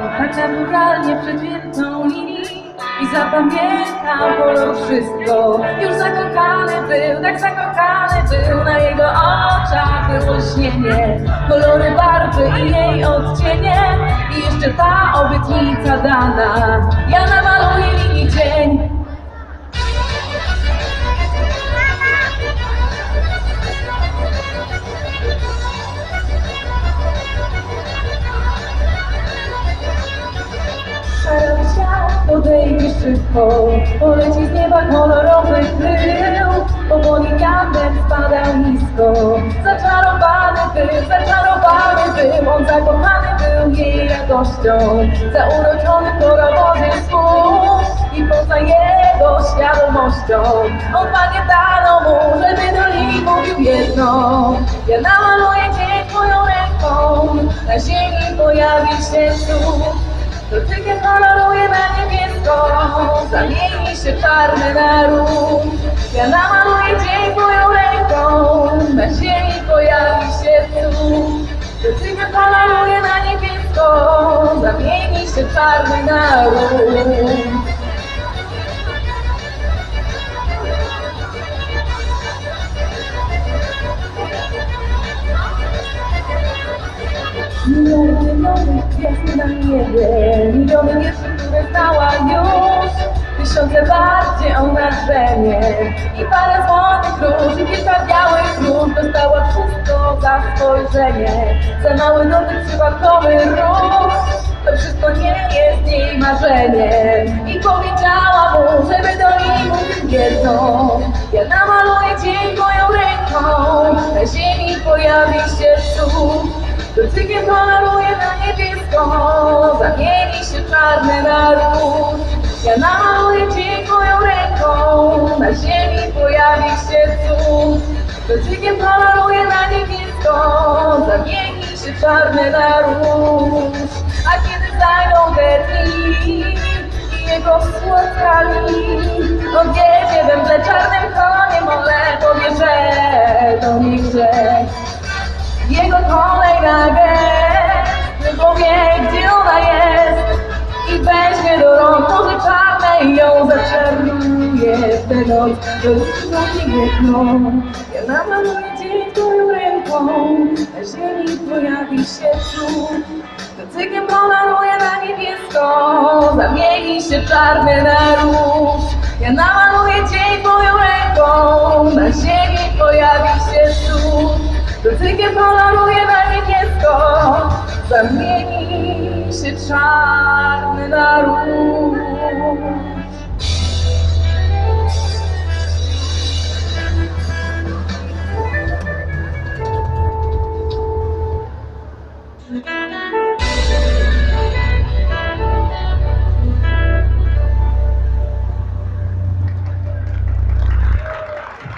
tak naturalnie przedwiętną linii i zapamiętał kolor wszystko. Już zakochany był, tak zakochany był, na jego oczach było śnienie, kolory barwy i jej odcienie i jeszcze ta obietnica dana. Ja namaluję linii cień. Podejdzie szybko, poleci z nieba kolorowy krył. Powoli wiatrem spadał nisko, zaczarowany był, zaczarowany był. On zakochany był jej radością, zauroczony kolorowy słów. I poza jego świadomością, dano mu, żeby do niej mówił jedno. Ja namaluję dzień twoją ręką, na ziemi pojawi się cud. Dotykiem koloruje na niebiesko, zamieni się czarny na róż. Ja namaluję dzień moją ręką, na ziemi pojawi się cud. Dotykiem koloruje na niebiesko, zamieni się czarny na róż. Miliony nowych gwiazd na niebie, miliony wierszy, które znała już. Tysiące bardziej o narzędzie i parę złotych róż i kilka białych róż dostała wszystko za spojrzenie. Za mały dotyk przypadkowy ruch, to wszystko nie jest jej marzeniem. I powiedziała mu, żeby do niej mówił jedno. Ja namaluję dzień Dotykiem koloruje na niebiesko, zamieni się czarny na róż. Ja namaluję dzień moją ręką, na ziemi pojawi się cud. Dotykiem koloruje na niebiesko, zamieni się czarny na róż. A kiedy zajdą te dni jego spotkali, Jego kolej na gest, powie gdzie ona jest i weźmie do rąk może czarne i ją zaczaruje w tę noc, nie biegną. Ja namaluję dzień twoją ręką, na ziemi pojawi się cud. Dotykiem polaruje na niebiesko, zamieni się czarny na róż. Ja namaluję dzień twoją Dotykiem koloruje na niebiesko, zamieni się czarny na róż.